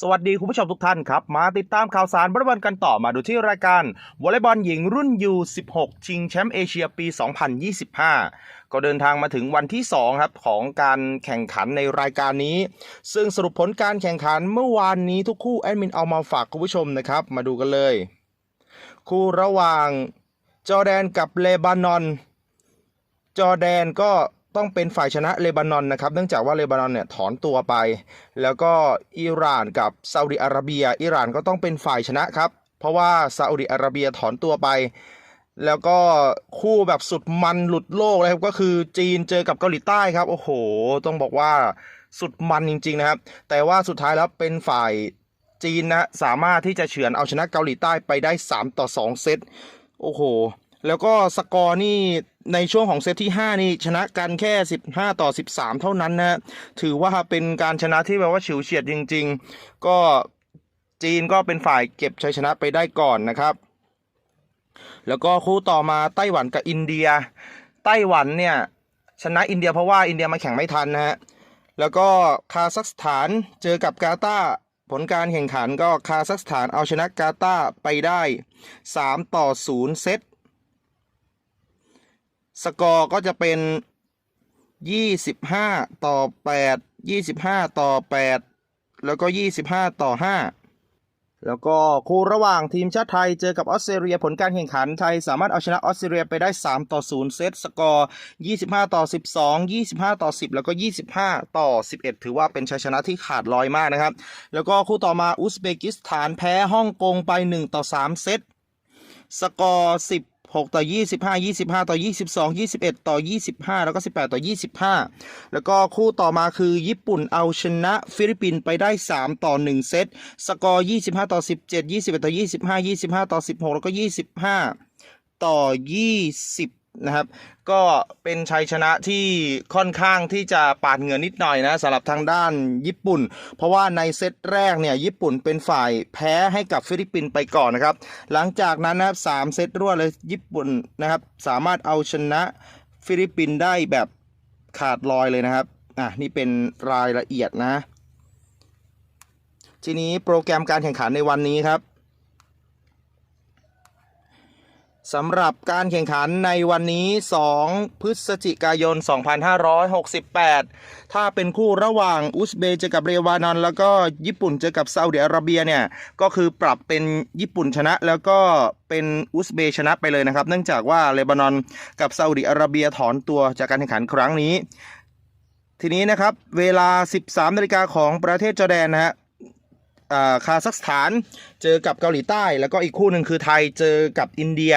สวัสดีคุณผู้ชมทุกท่านครับ มาติดตามข่าวสารบอลบอลกันต่อมาดูที่รายการวอลเลย์บอลหญิงรุ่น U16 ชิงแชมป์เอเชียปี 2025 ก็เดินทางมาถึงวันที่2ครับของการแข่งขันในรายการนี้ ซึ่งสรุปผลการแข่งขันเมื่อวานนี้ทุกคู่แอดมินเอามาฝากคุณผู้ชมนะครับ มาดูกันเลย คู่ระหว่างจอแดนกับเลบานอน จอแดนก็ ต้องเป็นฝ่ายชนะเลบานอนนะครับ เนื่องจากว่าเลบานอนเนี่ยถอนตัวไป แล้วก็อิหร่านกับซาอุดิอาระเบีย อิหร่านก็ต้องเป็นฝ่ายชนะครับ เพราะว่าซาอุดิอาระเบียถอนตัวไป แล้วก็คู่แบบสุดมันหลุดโลกเลยครับก็คือจีนเจอกับเกาหลีใต้ครับ โอ้โห ต้องบอกว่าสุดมันจริง ๆ นะครับ แต่ว่าสุดท้ายแล้วเป็นฝ่ายจีนนะสามารถที่จะเฉือนเอาชนะเกาหลีใต้ไปได้ 3 ต่อ 2 เซตโอ้โห แล้วก็สกอร์นี่ในช่วงของเซตที่ 5 นี่ชนะกันแค่ 15 ต่อ 13 เท่านั้นนะถือว่าเป็นการชนะที่แบบว่าฉิวเฉียดจริง ๆ ก็จีนก็เป็นฝ่ายเก็บชัยชนะไปได้ก่อนนะครับ แล้วก็คู่ต่อมาไต้หวันกับอินเดีย ไต้หวันเนี่ยชนะอินเดียเพราะว่าอินเดียมาแข่งไม่ทันนะฮะแล้วก็คาซัคสถานเจอกับกาตาร์ผลการแข่งขันก็คาซัคสถานเอาชนะกาตาร์ไปได้ 3 ต่อ 0 เซต สกอร์ก็จะเป็น 25 ต่อ 8 25 ต่อ 8 แล้วก็ 25 ต่อ 5 แล้วก็คู่ระหว่างทีมชาติไทยเจอกับออสเตรเลียผลการแข่งขันไทยสามารถเอาชนะออสเตรเลียไปได้ 3 ต่อ 0 เซตสกอร์ 25 ต่อ 12 25 ต่อ 10 แล้วก็ 25 ต่อ 11 ถือว่าเป็นชัยชนะที่ขาดลอยมากนะครับ แล้วก็คู่ต่อมาอุซเบกิสถานแพ้ฮ่องกงไป 1 ต่อ 3 เซตสกอร์ 6 ต่อ 25 25 ต่อ 22 21 ต่อ 25 แล้วก็ 18 ต่อ 25 แล้วก็คู่ต่อมาคือญี่ปุ่นเอาชนะฟิลิปปินส์ไปได้ 3 ต่อ 1 เซต สกอร์ 25 ต่อ 17 21 ต่อ 25 25 ต่อ 16 แล้วก็ 25 ต่อ 20 นะครับ ก็เป็นชัยชนะที่ค่อนข้างที่จะปาดเหงื่อนิดหน่อยนะสำหรับทางด้านญี่ปุ่น เพราะว่าในเซตแรกเนี่ยญี่ปุ่นเป็นฝ่ายแพ้ให้กับฟิลิปปินส์ไปก่อนนะครับ หลังจากนั้นนะครับสามเซตรวดเลยญี่ปุ่นนะครับ สามารถเอาชนะฟิลิปปินส์ได้แบบขาดลอยเลยนะครับอะนี่เป็นรายละเอียดนะ ทีนี้โปรแกรมการแข่งขันในวันนี้ครับ สำหรับการแข่งขันในวันนี้ 2 พฤศจิกายน 2568 ถ้าเป็นคู่ระหว่างอุซเบย์เจอกับเรวานอน แล้วก็ญี่ปุ่นเจอกับซาอุดิอาระเบียเนี่ย ก็คือปรับเป็นญี่ปุ่นชนะ แล้วก็เป็นอุซเบย์ชนะไปเลยนะครับ เนื่องจากว่าเลบานอนกับซาอุดิอาระเบียถอนตัวจากการแข่งขันครั้งนี้ ทีนี้นะครับ เวลา 13นาฬิกาของประเทศจอร์แดนนะฮะ คาซัคสถาน เจอกับเกาหลีใต้ แล้วก็อีกคู่หนึ่งคือไทยเจอกับอินเดีย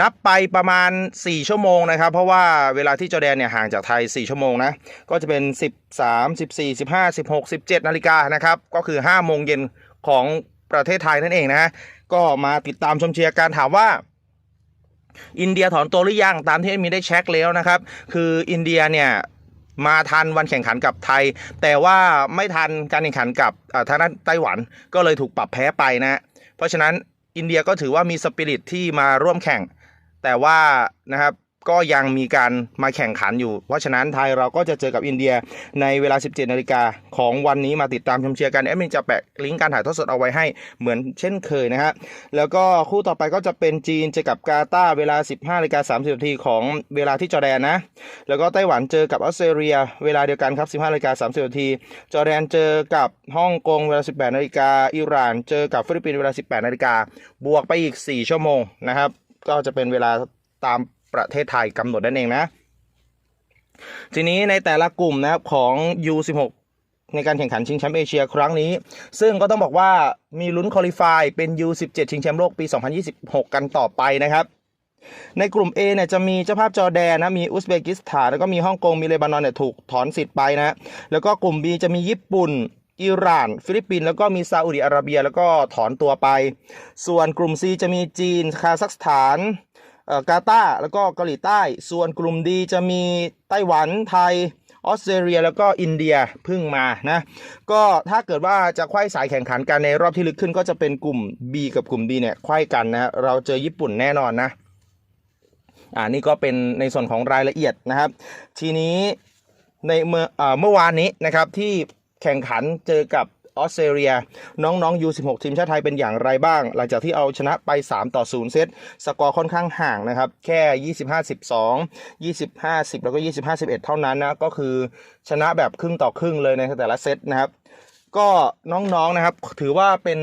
นับไปประมาณ 4 ชั่วโมงนะครับ เพราะว่าเวลาที่จอแดนเนี่ยห่างจากไทย 4 ชั่วโมงนะ ก็จะเป็น 13 14 15 16 17 นาฬิกานะครับ ก็คือ 5 โมงเย็นของประเทศไทยนั่นเองนะก็มาติดตามชมเชียร์การถามว่าอินเดียถอนตัวหรือยังตามที่มีได้เช็คแล้วนะครับ คืออินเดียเนี่ย มาทันวันแข่งขันกับไทย แต่ว่าไม่ทันการแข่งขันกับอ่าทางด้านไต้หวัน ก็เลยถูกปรับแพ้ไปนะ เพราะฉะนั้นอินเดียก็ถือว่ามีสปิริตที่มาร่วมแข่ง แต่ว่านะครับ ก็ยังมีการมาแข่งขันอยู่ เพราะฉะนั้นไทยเราก็จะเจอกับอินเดียในเวลา 17นาฬิกาของวันนี้มาติดตามชมเชียร์กันแอดมินจะแปะลิงก์การถ่ายทอดสดเอาไว้ให้เหมือนเช่นเคยนะฮะแล้วก็คู่ต่อไปก็จะเป็นจีนเจอกับกาตาร์เวลา 15นาฬิกา30นาทีของเวลาที่จอแดนนะ แล้วก็ไต้หวันเจอกับออสเตรเลีย เวลาเดียวกันครับ 15นาฬิกา30นาทีจอแดนเจอกับฮ่องกงเวลา 18นาฬิกาอิหร่าน เจอกับฟิลิปปินส์เวลา 18นาฬิกาบวกไปอีก 4 ชั่วโมงนะครับก็จะเป็นเวลาตาม ประเทศไทยกำหนดนั่นเองนะ ทีนี้ในแต่ละกลุ่มนะครับของ U16 ในการแข่งขันชิงแชมป์เอเชียครั้งนี้ ซึ่งก็ต้องบอกว่ามีลุ้นคอลี่ฟายเป็น U17 ชิงแชมป์โลกปี 2026 กันต่อไปนะครับ ในกลุ่ม A เนี่ยจะมีเจ้าภาพจอแดนนะ มีอุซเบกิสถานแล้วก็มีฮ่องกง มีเลบานอนเนี่ยถูกถอนสิทธิ์ไปนะแล้วก็กลุ่ม B จะมีญี่ปุ่นอิหร่าน ฟิลิปปินส์แล้วก็มีซาอุดิอาระเบีย แล้วก็ถอนตัวไป ส่วนกลุ่ม C จะมีจีน คาซัคสถาน กาตาร์แล้วก็เกาหลีใต้ ส่วนกลุ่ม D จะมีไต้หวันไทยออสเตรเลียแล้วก็อินเดียเพิ่งมานะก็ถ้าเกิดว่าจะไขว้สายแข่งขันกันในรอบที่ลึกขึ้นก็จะเป็นกลุ่ม B กับกลุ่ม D เนี่ยไขว้กันนะเราเจอญี่ปุ่นแน่นอนนะอ่านี่ก็เป็นในส่วนของรายละเอียดนะครับ ทีนี้ในเมื่อเมื่อวานนี้นะครับที่แข่งขันเจอกับ ออสเตรเลีย น้องๆ U16 ทีมชาติไทยเป็นอย่างไรบ้าง หลังจากที่เอาชนะไป 3 ต่อ 0 เซต สกอร์ค่อนข้างห่างนะครับ แค่ 25 12 25 10 แล้วก็ 25 11 เท่านั้นนะ ก็คือชนะแบบครึ่งต่อครึ่งเลยในแต่ละเซตนะครับก็น้องๆนะครับ ถือว่าเป็น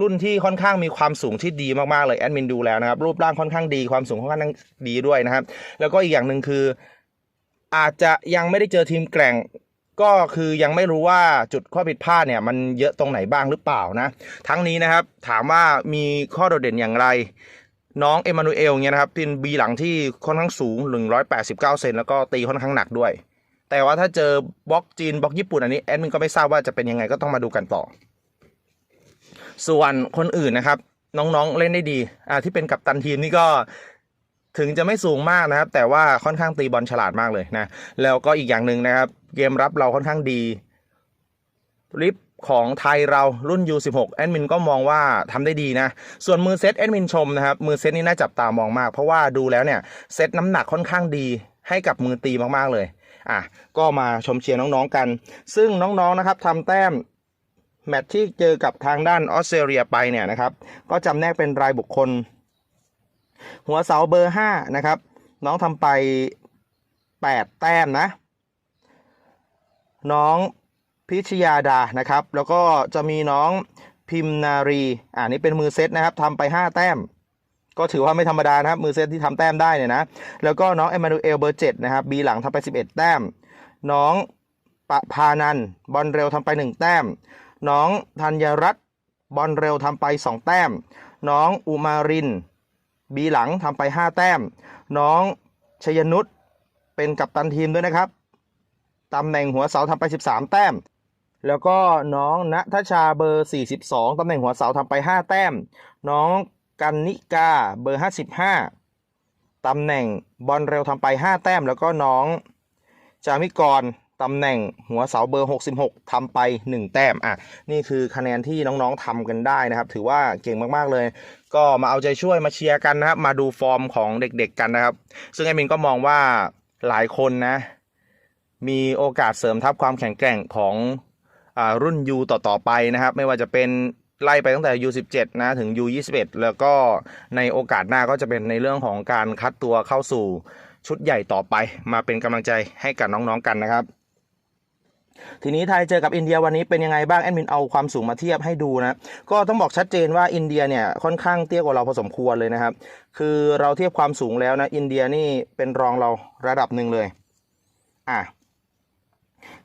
รุ่นที่ค่อนข้างมีความสูงที่ดีมากๆเลยแอดมินดูแล้วนะครับ รูปร่างค่อนข้างดีความสูงค่อนข้างดีด้วยนะครับ แล้วก็อีกอย่างหนึ่งคือ อาจจะยังไม่ได้เจอทีมแกร่ง ก็คือยังไม่รู้ว่าจุดข้อผิดพลาดเนี่ยมันเยอะตรงไหนบ้างหรือเปล่านะ ทั้งนี้นะครับถามว่ามีข้อโดดเด่นอย่างไร น้องเอมานูเอลเนี่ยนะครับเป็นบีหลังที่ค่อนข้างสูง 189 เซนแล้วก็ตีค่อนข้างหนักด้วย แต่ว่าถ้าเจอบล็อกจีนบล็อกญี่ปุ่นอันนี้แอดมินก็ไม่ทราบว่าจะเป็นยังไงก็ต้องมาดูกันต่อ ส่วนคนอื่นนะครับน้องๆเล่นได้ดีอ่าที่เป็นกัปตันทีมนี่ก็ ถึงจะไม่สูงมากนะครับ แต่ว่าค่อนข้างตีบอลฉลาดมากเลยนะ แล้วก็อีกอย่างหนึ่งนะครับ เกมรับเราค่อนข้างดีลิฟของไทยเรารุ่น U16 แอดมินก็มองว่าทำได้ดีนะ ส่วนมือเซตแอดมินชมนะครับ มือเซตนี่น่าจับตามองมาก เพราะว่าดูแล้วเนี่ยเซตน้ำหนักค่อนข้างดีให้กับมือตีมากๆเลย อะ ก็มาชมเชียร์น้องๆกัน ซึ่งน้องๆนะครับทำแต้มแมตช์ที่เจอกับทางด้านออสเตรเลียไปเนี่ยนะครับ ก็จำแนกเป็นรายบุคคล หัวเสาเบอร์5นะครับ น้องทำไป8แต้มนะ น้องพิชยาดานะครับ แล้วก็จะมีน้องพิมนารีอ่านี่เป็นมือเซตนะครับทำไป 5 แต้ม ก็ถือว่าไม่ธรรมดานะครับ มือเซตที่ทำแต้มได้เนี่ยนะ แล้วก็น้องเอมานูเอลเบอร์7นะครับบีหลังทำไป 11 แต้ม น้องปะพานันบอลเร็วทำไป 1 แต้ม น้องธัญรัตน์บอลเร็วทำไป 2 แต้ม น้องอุมาริน บีหลังทำไป 5 แต้ม น้องชยนุชเป็นกัปตันทีมด้วยนะครับตำแหน่งหัวเสาทำไป 13 แต้ม แล้วก็น้องณทัชชาเบอร์ 42ตำแหน่งหัวเสาทำไป 5 แต้ม น้องกันนิกาเบอร์ 55ตำแหน่งบอลเร็วทำไป 5 แต้ม แล้วก็น้องจามิกรตำแหน่งหัวเสาเบอร์ 66ทำไป 1 แต้ม อะ นี่คือคะแนนที่น้องๆทำกันได้นะครับ ถือว่าเก่งมากๆเลย ก็มาเอาใจช่วยมาเชียร์กันนะครับ มาดูฟอร์มของเด็กๆกันนะครับ ซึ่งไอมินก็มองว่าหลายคนนะ มีโอกาสเสริมทัพความแข็งแกร่งของอรุ่น U ต่อๆไปนะครับ ไม่ว่าจะเป็นไล่ไปตั้งแต่ U17 นะถึง U21 แล้วก็ในโอกาสหน้าก็จะเป็นในเรื่องของการคัดตัวเข้าสู่ชุดใหญ่ต่อไป มาเป็นกำลังใจให้กับน้องๆกันนะครับ ทีนี้ไทยเจอกับอินเดียวันนี้เป็นยังไงบ้างแอดมินเอาความสูงมาเทียบให้ดูนะก็ต้องบอกชัดเจนว่าอินเดียเนี่ยค่อนข้างเตี้ยกว่าเราพอสมควรเลยนะครับ คือเราเทียบความสูงแล้วนะอินเดียนี่เป็นรองเราระดับหนึ่งเลยอะ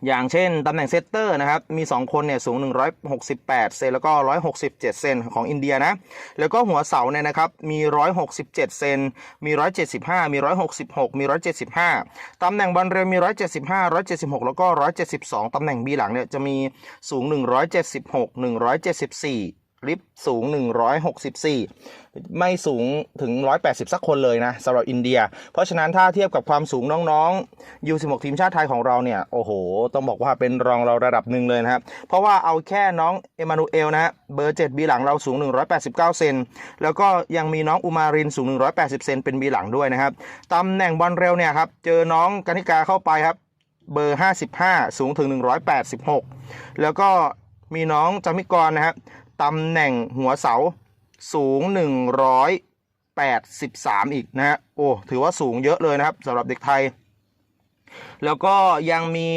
อย่างเช่นตำแหน่งเซตเตอร์นะครับ มี 2 คนเนี่ยสูง 168 เซนแล้วก็ 167 เซนของอินเดียนะ แล้วก็หัวเสาเนี่ยนะครับ มี 167 เซน มี 175 มี 166 มี 175 ตำแหน่งบอลเร็วมี 175 176 แล้วก็ 172 ตำแหน่งบีหลังเนี่ยจะมีสูง 176 174 ลิฟต์สูง 164 ไม่สูงถึง 180 สักคนเลยนะสำหรับอินเดีย เพราะฉะนั้นถ้าเทียบกับความสูงน้องๆ U16 ทีมชาติไทยของเราเนี่ย โอ้โห ต้องบอกว่าเป็นรองเราระดับหนึ่งเลยนะครับ เพราะว่าเอาแค่น้องเอมานูเอลนะฮะเบอร์ 7 บีหลังเราสูง 189 เซน แล้วก็ยังมีน้องอุมารินสูง 180 เซนเป็นบีหลังด้วยนะครับ ตำแหน่งบอลเร็วเนี่ยครับ เจอน้องกนิกาเข้าไปครับ เบอร์ 55 สูงถึง 186 แล้วก็มีน้องจามิกรนะครับ ตำแหน่งหัวเสาสูง 183 อีกนะฮะโอ้ถือว่าสูงเยอะเลยนะครับสำหรับเด็กไทย แล้วก็ยังมี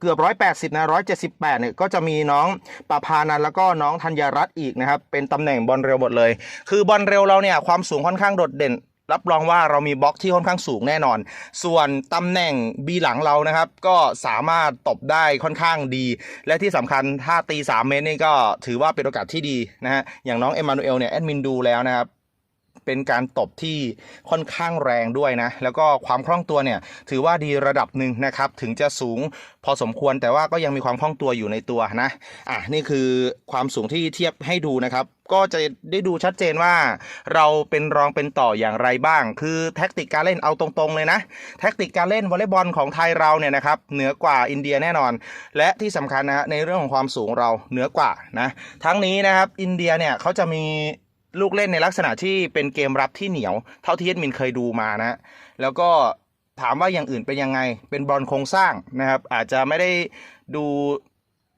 เกือบ 180 นะ 178 เนี่ย ก็จะมีน้องปะพานันแล้วก็น้องธัญรัตน์อีกนะครับ เป็นตำแหน่งบอลเร็วหมดเลย คือบอลเร็วเราเนี่ย ความสูงค่อนข้างโดดเด่น รับรองว่าเรามีบล็อกที่ค่อนข้างสูงแน่นอน ส่วนตำแหน่งบีหลังเรานะครับ ก็สามารถตบได้ค่อนข้างดี และที่สำคัญถ้าตี 3 เมตรนี่ก็ถือว่าเป็นโอกาสที่ดีนะฮะ อย่างน้องเอมานูเอลเนี่ยแอดมินดูแล้วนะครับเป็นการตบที่ค่อนข้างแรงด้วยนะ แล้วก็ความคล่องตัวเนี่ย ถือว่าดีระดับหนึ่งนะครับ ถึงจะสูงพอสมควรแต่ว่าก็ยังมีความคล่องตัวอยู่ในตัวนะ อะนี่คือความสูงที่เทียบให้ดูนะครับ ก็จะได้ดูชัดเจนว่าเราเป็นรองเป็นต่ออย่างไรบ้าง คือแท็กติกการเล่นเอาตรงๆเลยนะ แท็กติกการเล่นวอลเลย์บอลของไทยเราเนี่ยนะครับเหนือกว่าอินเดียแน่นอน และที่สำคัญนะฮะในเรื่องของความสูงเราเหนือกว่านะทั้งนี้นะครับอินเดียเนี่ยเขาจะมีลูกเล่นในลักษณะที่เป็นเกมรับที่เหนียว เท่าที่เอ็ดมินเคยดูมานะแล้วก็ถามว่าอย่างอื่นเป็นยังไง เป็นบอลโครงสร้างนะครับอาจจะไม่ได้ดู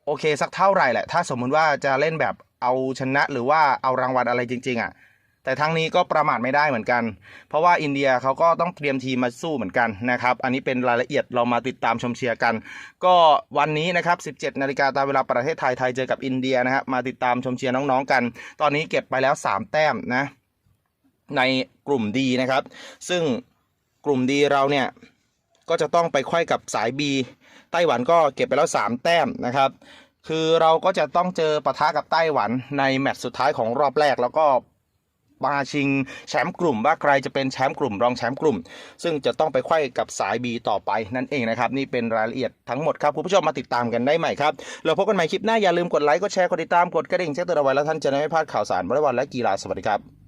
โอเคสักเท่าไหร่แหละ ถ้าสมมุติว่าจะเล่นแบบ เอาชนะหรือว่าเอารางวัลอะไรจริง ๆ อะ แต่ทั้งนี้ก็ประมาทไม่ได้เหมือนกัน เพราะว่าอินเดียเขาก็ต้องเตรียมทีมมาสู้เหมือนกันนะครับ อันนี้เป็นรายละเอียดเรามาติดตามชมเชียร์กัน ก็วันนี้นะครับ 17 นาฬิกาตามเวลาประเทศไทย ไทยเจอกับอินเดียนะครับมาติดตามชมเชียร์น้องๆกัน ตอนนี้เก็บไปแล้ว 3 แต้มนะ ในกลุ่มดีนะครับ ซึ่งกลุ่มดีเราเนี่ยก็จะต้องไปไขว้กับสาย B ไต้หวันก็เก็บไปแล้ว 3 แต้มนะครับ คือเราก็จะต้องเจอปะทะกับไต้หวันในแมตช์สุดท้ายของรอบแรกแล้วก็มาชิงแชมป์กลุ่มว่าใครจะเป็นแชมป์กลุ่มรองแชมป์กลุ่ม ซึ่งจะต้องไปไขว้กับสาย B ต่อไปนั่นเองนะครับ นี่เป็นรายละเอียดทั้งหมดครับ คุณผู้ชมมาติดตามกันได้ใหม่ครับ เราพบกันใหม่คลิปหน้าอย่าลืมกดไลค์กดแชร์กดติดตามกดกระดิ่งแจ้งเตือนเอาไว้แล้วท่านจะได้ไม่พลาดข่าวสารวอลเลย์บอลและกีฬาสวัสดีครับ